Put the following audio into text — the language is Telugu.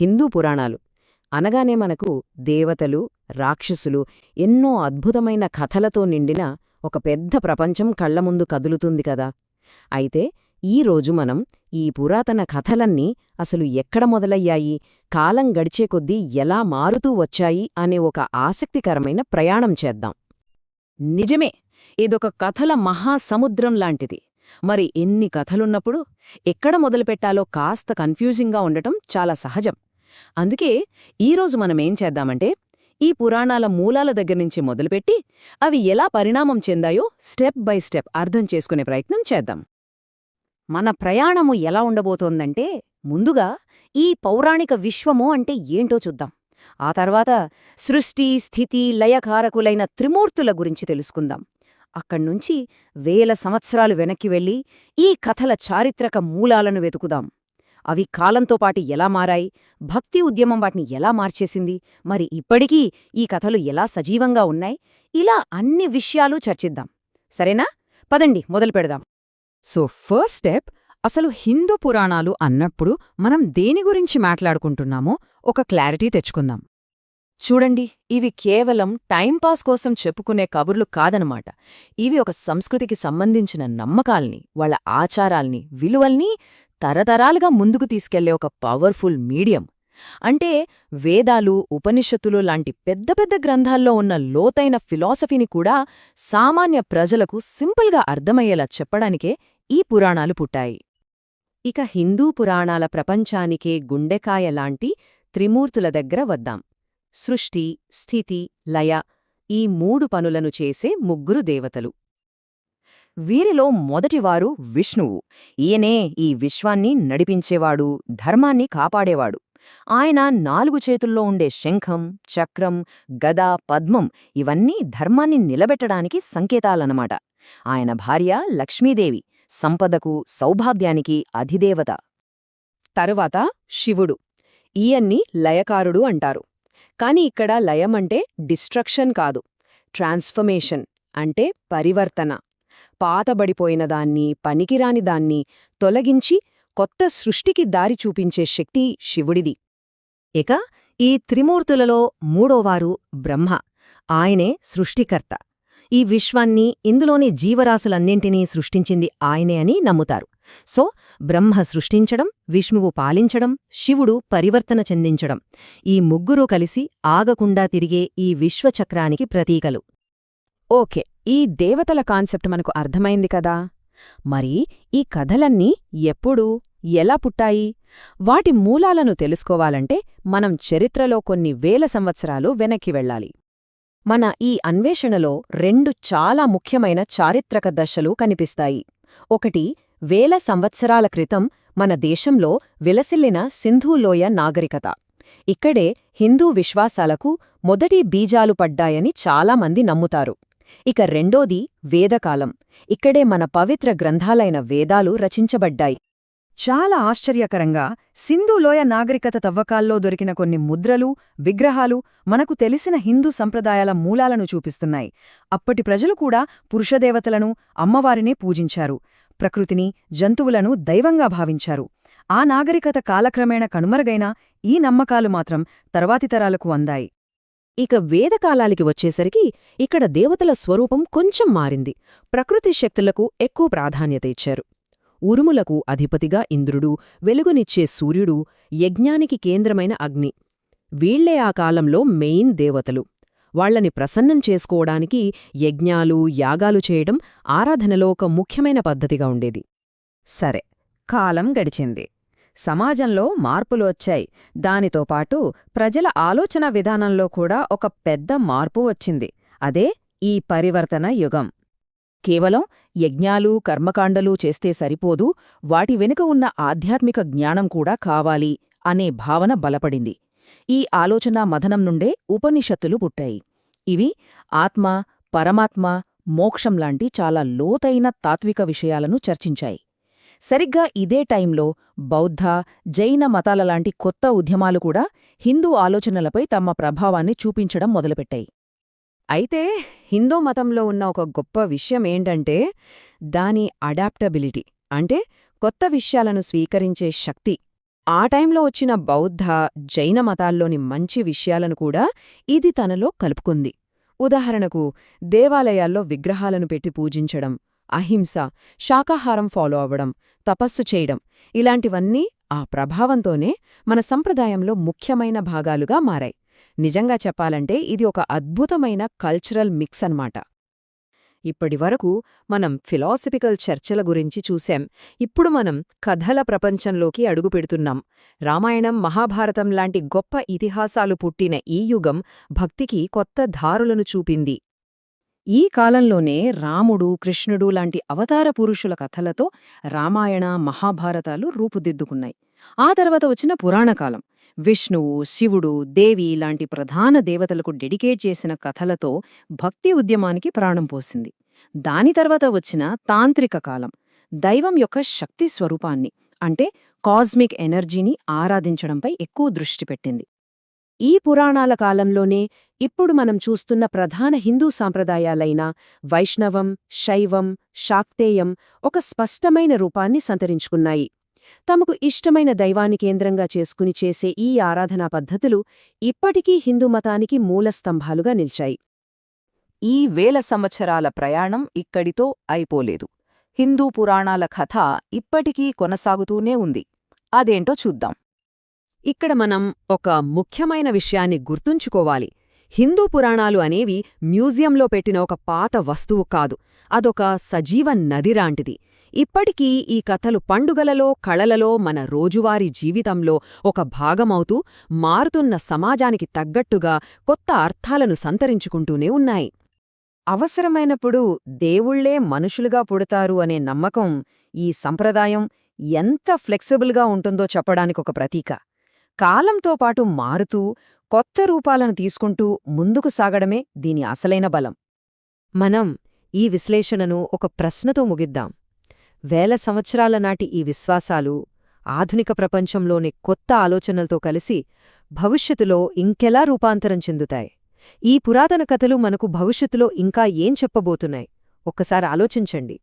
హిందూ పురాణాలు. అనగానే మనకు దేవతలు రాక్షసులు ఎన్నో అద్భుతమైన కథలతో నిండిన ఒక పెద్ద ప్రపంచం కళ్ళ ముందు కదులుతుంది కదా! అయితే ఈరోజు మనం ఈ పురాతన కథలన్నీ అసలు ఎక్కడ మొదలయ్యాయి? కాలం గడిచే కొద్దీ ఎలా మారుతూ వచ్చాయి? అనే ఒక ఆసక్తికరమైన ప్రయాణం చేద్దాం. నిజమే! ఇదొక కథల మహాసముద్రం లాంటిది. మరి ఎన్ని కథలున్నప్పుడు? ఎక్కడ మొదలుపెట్టాలో కాస్త కన్ఫ్యూజింగ్గా ఉండటం చాలా సహజం. అందుకే ఈరోజు మనమేం చేద్దామంటే ఈ పురాణాల మూలాల దగ్గర్నుంచి మొదలుపెట్టి అవి ఎలా పరిణామం చెందాయో స్టెప్ బై స్టెప్ అర్థం చేసుకునే ప్రయత్నం చేద్దాం. మన ప్రయాణము ఎలా ఉండబోతోందంటే ముందుగా ఈ పౌరాణిక విశ్వము అంటే ఏంటో చూద్దాం. ఆ తర్వాత సృష్టి స్థితి లయకారకులైన త్రిమూర్తుల గురించి తెలుసుకుందాం. అక్కడ్నుంచి వేల సంవత్సరాలు వెనక్కి వెళ్ళి ఈ కథల చారిత్రక మూలాలను వెతుకుదాం. అవి కాలంతో పాటు ఎలా మారాయి? భక్తి ఉద్యమం వాటిని ఎలా మార్చేసింది? మరి ఇప్పటికీ ఈ కథలు ఎలా సజీవంగా ఉన్నాయి? ఇలా అన్ని విషయాలు చర్చిద్దాం. సరేనా? పదండి మొదలు పెడదాం. సో ఫస్ట్ స్టెప్ అసలు హిందూ పురాణాలు అన్నప్పుడు మనం దేని గురించి మాట్లాడుకుంటున్నామో ఒక క్లారిటీ తెచ్చుకుందాం. చూడండి ఇవి కేవలం టైంపాస్ కోసం చెప్పుకునే కబుర్లు కాదనమాట. ఇవి ఒక సంస్కృతికి సంబంధించిన నమ్మకాల్ని వాళ్ళ ఆచారాల్ని విలువల్ని తరతరాలుగా ముందుకు తీసుకెళ్ళే ఒక పవర్ఫుల్ మీడియం. అంటే వేదాలు ఉపనిషత్తులు లాంటి పెద్ద పెద్ద గ్రంథాల్లో ఉన్న లోతైన ఫిలాసఫీని కూడా సామాన్య ప్రజలకు సింపుల్గా అర్థమయ్యేలా చెప్పడానికే ఈ పురాణాలు పుట్టాయి. ఇక హిందూ పురాణాల ప్రపంచానికే గుండెకాయ లాంటి త్రిమూర్తుల దగ్గర వద్దాం. సృష్టి స్థితి లయ ఈ మూడు పనులను చేసే ముగ్గురు దేవతలు. వీరిలో మొదటివారు విష్ణువు. ఈయనే ఈ విశ్వాన్ని నడిపించేవాడు ధర్మాన్ని కాపాడేవాడు. ఆయన నాలుగు చేతుల్లో ఉండే శంఖం చక్రం గద పద్మం ఇవన్నీ ధర్మాన్ని నిలబెట్టడానికి సంకేతాలనమాట ఆయన భార్య లక్ష్మీదేవి సంపదకు సౌభాగ్యానికి అధిదేవత. తరువాత శివుడు. ఈయన్ని లయకారుడు అంటారు. కాని ఇక్కడ లయమంటే డిస్ట్రక్షన్ కాదు. ట్రాన్స్ఫర్మేషన్ అంటే పరివర్తన. పాతబడిపోయిన దాన్ని పనికిరాని దాన్ని తొలగించి కొత్త సృష్టికి దారి చూపించే శక్తి శివుడిది. ఇక ఈ త్రిమూర్తులలో మూడోవారు బ్రహ్మ. ఆయనే సృష్టికర్త. ఈ విశ్వాన్ని ఇందులోని జీవరాశులన్నింటినీ సృష్టించింది ఆయనే అని నమ్ముతారు. సో బ్రహ్మ సృష్టించడం విష్ణువు పాలించడం శివుడు పరివర్తన చెందించడం ఈ ముగ్గురూ కలిసి ఆగకుండా తిరిగే ఈ విశ్వచక్రానికి ప్రతీకలు. ఓకే. ఈ దేవతల కాన్సెప్ట్ మనకు అర్థమైంది కదా. మరి ఈ కథలన్నీ ఎప్పుడు ఎలా పుట్టాయి? వాటి మూలాలను తెలుసుకోవాలంటే మనం చరిత్రలో కొన్ని వేల సంవత్సరాలు వెనక్కి వెళ్ళాలి. మన ఈ అన్వేషణలో రెండు చాలా ముఖ్యమైన చారిత్రక దశలు కనిపిస్తాయి. ఒకటి వేల సంవత్సరాల క్రితం మన దేశంలో విలసిల్లిన సింధూలోయ నాగరికత. ఇక్కడే హిందూ విశ్వాసాలకు మొదటి బీజాలు పడ్డాయని చాలామంది నమ్ముతారు. ఇక రెండోది వేదకాలం. ఇక్కడే మన పవిత్ర గ్రంథాలైన వేదాలు రచించబడ్డాయి. చాలా ఆశ్చర్యకరంగా సింధులోయ నాగరికత తవ్వకాల్లో దొరికిన కొన్ని ముద్రలు విగ్రహాలు మనకు తెలిసిన హిందూ సంప్రదాయాల మూలాలను చూపిస్తున్నాయి. అప్పటి ప్రజలు కూడా పురుషదేవతలను అమ్మవారినే పూజించారు. ప్రకృతిని జంతువులను దైవంగా భావించారు. ఆ నాగరికత కాలక్రమేణ కనుమరుగైన ఈ నమ్మకాలు మాత్రం తర్వాతి తరాలకు అందాయి. ఇక వేదకాలానికి వచ్చేసరికి ఇక్కడ దేవతల స్వరూపం కొంచెం మారింది. ప్రకృతి శక్తులకు ఎక్కువ ప్రాధాన్యత ఇచ్చారు. ఉరుములకు అధిపతిగా ఇంద్రుడు వెలుగునిచ్చే సూర్యుడు యజ్ఞానికి కేంద్రమైన అగ్ని. వీళ్ళే ఆ కాలంలో మెయిన్ దేవతలు. వాళ్ళని ప్రసన్నం చేసుకోవడానికి యజ్ఞాలు యాగాలు చేయడం ఆరాధనలో ఒక ముఖ్యమైన పద్ధతిగా ఉండేది. సరే కాలం గడిచింది. సమాజంలో మార్పులు వచ్చాయి. దానితో పాటు ప్రజల ఆలోచన విధానంలో కూడా ఒక పెద్ద మార్పు వచ్చింది. అదే ఈ పరివర్తన యుగం. కేవలం యజ్ఞాలు కర్మకాండలు చేస్తే సరిపోదు వాటి వెనుక ఉన్న ఆధ్యాత్మిక జ్ఞానం కూడా కావాలి అనే భావన బలపడింది. ఈ ఆలోచన మథనం నుండే ఉపనిషత్తులు పుట్టాయి. ఇవి ఆత్మ పరమాత్మ మోక్షంలాంటి చాలా లోతైన తాత్విక విషయాలను చర్చించాయి. సరిగ్గా ఇదే టైంలో బౌద్ధ జైన మతాలలాంటి కొత్త ఉద్యమాలు కూడా హిందూ ఆలోచనలపై తమ ప్రభావాన్ని చూపించడం మొదలుపెట్టాయి. అయితే హిందూ మతంలో ఉన్న ఒక గొప్ప విషయం ఏంటంటే దాని అడాప్టబిలిటీ అంటే కొత్త విషయాలను స్వీకరించే శక్తి. ఆ టైంలో వచ్చిన బౌద్ధ జైన మతాల్లోని మంచి విషయాలను కూడా ఇది తనలో కలుపుకుంది. ఉదాహరణకు దేవాలయాల్లో విగ్రహాలను పెట్టి పూజించడం అహింస శాకాహారం ఫాలో అవ్వడం తపస్సు చేయడం ఇలాంటివన్నీ ఆ ప్రభావంతోనే మన సంప్రదాయంలో ముఖ్యమైన భాగాలుగా మారాయి. నిజంగా చెప్పాలంటే ఇది ఒక అద్భుతమైన కల్చరల్ మిక్స్ అన్నమాట. ఇప్పటివరకు మనం ఫిలాసఫికల్ చర్చల గురించి చూశాం. ఇప్పుడు మనం కథల ప్రపంచంలోకి అడుగుపెడుతున్నాం. రామాయణం మహాభారతం లాంటి గొప్ప ఇతిహాసాలు పుట్టిన ఈ యుగం భక్తికి కొత్త ధారులను చూపింది. ఈ కాలంలోనే రాముడు కృష్ణుడు లాంటి అవతార పురుషుల కథలతో రామాయణ మహాభారతాలు రూపుదిద్దుకున్నాయి. ఆ తర్వాత వచ్చిన పురాణకాలం విష్ణువు శివుడు దేవి లాంటి ప్రధాన దేవతలకు డెడికేట్ చేసిన కథలతో భక్తి ఉద్యమానికి ప్రాణం పోసింది. దాని తర్వాత వచ్చిన తాంత్రిక కాలం. దైవం యొక్క శక్తి స్వరూపాన్ని అంటే కాస్మిక్ ఎనర్జీని ఆరాధించడంపై ఎక్కువ దృష్టి పెట్టింది. ఈ పురాణాల కాలంలోనే ఇప్పుడు మనం చూస్తున్న ప్రధాన హిందూ సాంప్రదాయాలైన వైష్ణవం శైవం శాక్తేయం ఒక స్పష్టమైన రూపాన్ని సంతరించుకున్నాయి. తమకు ఇష్టమైన దైవాన్ని కేంద్రంగా చేసుకుని చేసే ఈ ఆరాధనా పద్ధతులు ఇప్పటికీ హిందూ మతానికి మూలస్తంభాలుగా నిలిచాయి. ఈ వేల సంవత్సరాల ప్రయాణం ఇక్కడితో అయిపోలేదు. హిందూ పురాణాల కథ ఇప్పటికీ కొనసాగుతూనే ఉంది. అదేంటో చూద్దాం. ఇక్కడ మనం ఒక ముఖ్యమైన విషయాన్ని గుర్తుంచుకోవాలి. హిందూ పురాణాలు అనేవి మ్యూజియంలో పెట్టిన ఒక పాత వస్తువు కాదు. అదొక సజీవ నదిరాంటిది ఇప్పటికీ ఈ కథలు పండుగలలో కళలలో మన రోజువారీ జీవితంలో ఒక భాగమవుతూ మారుతున్న సమాజానికి తగ్గట్టుగా కొత్త అర్థాలను సంతరించుకుంటూనే ఉన్నాయి. అవసరమైనప్పుడు దేవుళ్ళే మనుషులుగా పుడతారు అనే నమ్మకం ఈ సంప్రదాయం ఎంత ఫ్లెక్సిబుల్గా ఉంటుందో చెప్పడానికొక ప్రతీక. కాలంతో పాటు మారుతూ కొత్త రూపాలను తీసుకుంటూ ముందుకు సాగడమే దీని అసలైన బలం. మనం ఈ విశ్లేషణను ఒక ప్రశ్నతో ముగిద్దాం. వేల సంవత్సరాల నాటి ఈ విశ్వాసాలు ఆధునిక ప్రపంచంలోని కొత్త ఆలోచనలతో కలిసి భవిష్యత్తులో ఇంకెలా రూపాంతరం చెందుతాయి? ఈ పురాతన కథలు మనకు భవిష్యత్తులో ఇంకా ఏం చెప్పబోతున్నాయి? ఒక్కసారి ఆలోచించండి.